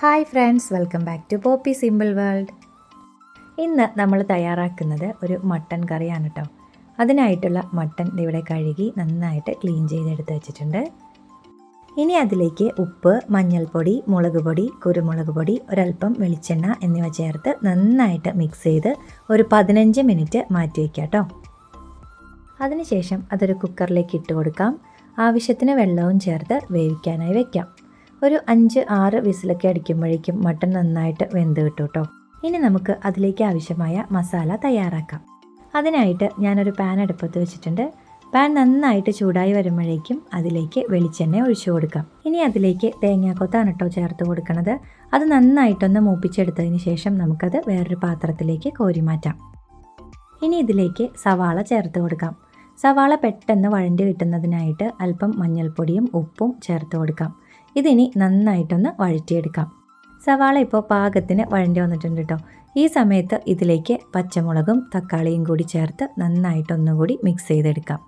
Hi friends welcome back to poppy simple world. ഇന്ന് നമ്മൾ തയ്യാറാക്കുന്നത് ഒരു മട്ടൻ കറിയാണ് കേട്ടോ അതിനായിട്ടുള്ള മട്ടൻ ഇവിടെ കഴുകി നന്നായിട്ട് ക്ലീൻ ചെയ്തെടുത്ത് വെച്ചിട്ടുണ്ട്. ഇനി അതിലേക്ക് ഉപ്പ് മഞ്ഞൾപ്പൊടി മുളക് പൊടി കുരുമുളക് പൊടി ഒരൽപ്പം വെളിച്ചെണ്ണ എന്നിവ ചേർത്ത് നന്നായിട്ട് മിക്സ് ചെയ്ത് ഒരു പതിനഞ്ച് മിനിറ്റ് മാറ്റി വയ്ക്കാം കേട്ടോ അതിനുശേഷം അതൊരു കുക്കറിലേക്ക് ഇട്ട് കൊടുക്കാം. ആവശ്യത്തിന് വെള്ളവും ചേർത്ത് വേവിക്കാനായി വെക്കാം. ഒരു അഞ്ച് ആറ് വിസിലൊക്കെ അടിക്കുമ്പോഴേക്കും മട്ടൺ നന്നായിട്ട് വെന്ത് കിട്ടും കേട്ടോ ഇനി നമുക്ക് അതിലേക്ക് ആവശ്യമായ മസാല തയ്യാറാക്കാം. അതിനായിട്ട് ഞാനൊരു പാൻ അടുപ്പത്ത് വെച്ചിട്ടുണ്ട്. പാൻ നന്നായിട്ട് ചൂടായി വരുമ്പോഴേക്കും അതിലേക്ക് വെളിച്ചെണ്ണ ഒഴിച്ചു കൊടുക്കാം. ഇനി അതിലേക്ക് തേങ്ങാക്കൊത്താണ് കേട്ടോ ചേർത്ത് കൊടുക്കണത്. അത് നന്നായിട്ടൊന്ന് മൂപ്പിച്ചെടുത്തതിന് ശേഷം നമുക്കത് വേറൊരു പാത്രത്തിലേക്ക് കോരി മാറ്റാം. ഇനി ഇതിലേക്ക് സവാള ചേർത്ത് കൊടുക്കാം. സവാള പെട്ടെന്ന് വഴണ്ടി കിട്ടുന്നതിനായിട്ട് അല്പം മഞ്ഞൾപ്പൊടിയും ഉപ്പും ചേർത്ത് കൊടുക്കാം. ഇതിനി നന്നായിട്ടൊന്ന് വഴറ്റിയെടുക്കാം. സവാള ഇപ്പോൾ പാകത്തിന് വഴണ്ടി വന്നിട്ടുണ്ട് കേട്ടോ ഈ സമയത്ത് ഇതിലേക്ക് പച്ചമുളകും തക്കാളിയും കൂടി ചേർത്ത് നന്നായിട്ടൊന്നുകൂടി മിക്സ് ചെയ്തെടുക്കാം.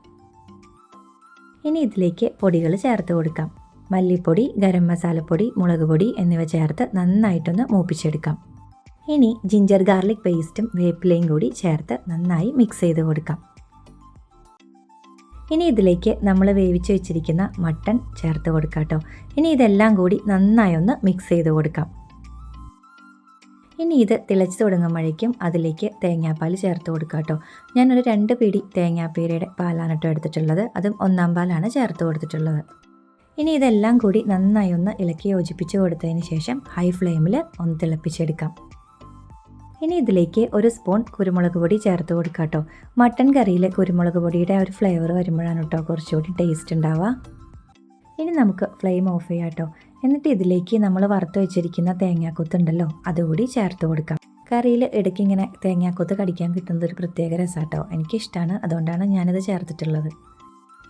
ഇനി ഇതിലേക്ക് പൊടികൾ ചേർത്ത് കൊടുക്കാം. മല്ലിപ്പൊടി ഗരം മസാലപ്പൊടി മുളക് പൊടി എന്നിവ ചേർത്ത് നന്നായിട്ടൊന്ന് മൂപ്പിച്ചെടുക്കാം. ഇനി ജിഞ്ചർ ഗാർലിക് പേസ്റ്റും വേപ്പിലയും കൂടി ചേർത്ത് നന്നായി മിക്സ് ചെയ്ത് കൊടുക്കാം. ഇനി ഇതിലേക്ക് നമ്മൾ വേവിച്ച് വെച്ചിരിക്കുന്ന മട്ടൺ ചേർത്ത് കൊടുക്കാം കേട്ടോ. ഇനി ഇതെല്ലാം കൂടി നന്നായി ഒന്ന് മിക്സ് ചെയ്ത് കൊടുക്കാം. ഇനി ഇത് തിളച്ച് തുടങ്ങുമ്പോഴേക്കും അതിലേക്ക് തേങ്ങാപ്പാൽ ചേർത്ത് കൊടുക്കാം കേട്ടോ. ഞാനൊരു രണ്ട് പിടി തേങ്ങാപ്പീരയുടെ പാലാണ് കേട്ടോ എടുത്തിട്ടുള്ളത്. അതും ഒന്നാം പാലാണ് ചേർത്ത് കൊടുത്തിട്ടുള്ളത്. ഇനി ഇതെല്ലാം കൂടി നന്നായി ഒന്ന് ഇളക്കി യോജിപ്പിച്ച് കൊടുത്തതിന് ശേഷം ഹൈ ഫ്ലെയിമിൽ ഒന്ന് തിളപ്പിച്ചെടുക്കാം. ഇനി ഇതിലേക്ക് ഒരു സ്പൂൺ കുരുമുളക് പൊടി ചേർത്ത് കൊടുക്കാം കേട്ടോ. മട്ടൻ കറിയിലെ കുരുമുളക് പൊടിയുടെ ഒരു ഫ്ലേവർ വരുമ്പോഴാണ് കേട്ടോ കുറച്ചുകൂടി ടേസ്റ്റ് ഉണ്ടാവുക. ഇനി നമുക്ക് ഫ്ലെയിം ഓഫ് ചെയ്യാം കേട്ടോ. എന്നിട്ട് ഇതിലേക്ക് നമ്മൾ വറുത്ത് വെച്ചിരിക്കുന്ന തേങ്ങാക്കൊത്തുണ്ടല്ലോ അതുകൂടി ചേർത്ത് കൊടുക്കാം. കറിയിൽ ഇടയ്ക്ക് ഇങ്ങനെ തേങ്ങാക്കൊത്ത് കടിക്കാൻ കിട്ടുന്നത് ഒരു പ്രത്യേക രസമാട്ടോ എനിക്കിഷ്ടമാണ് അതുകൊണ്ടാണ് ഞാനിത് ചേർത്തിട്ടുള്ളത്.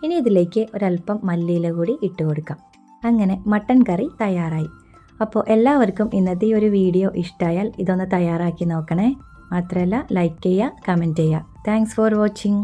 ഇനി ഇതിലേക്ക് ഒരല്പം മല്ലിയില കൂടി ഇട്ട് കൊടുക്കാം. അങ്ങനെ മട്ടൻ കറി തയ്യാറായി. അപ്പോൾ എല്ലാവർക്കും ഇന്നത്തെ ഈ ഒരു വീഡിയോ ഇഷ്ടമായാൽ ഇതൊന്ന് തയ്യാറാക്കി നോക്കണേ. മാത്രമല്ല ലൈക്ക് ചെയ്യുക കമന്റ് ചെയ്യുക. Thanks for watching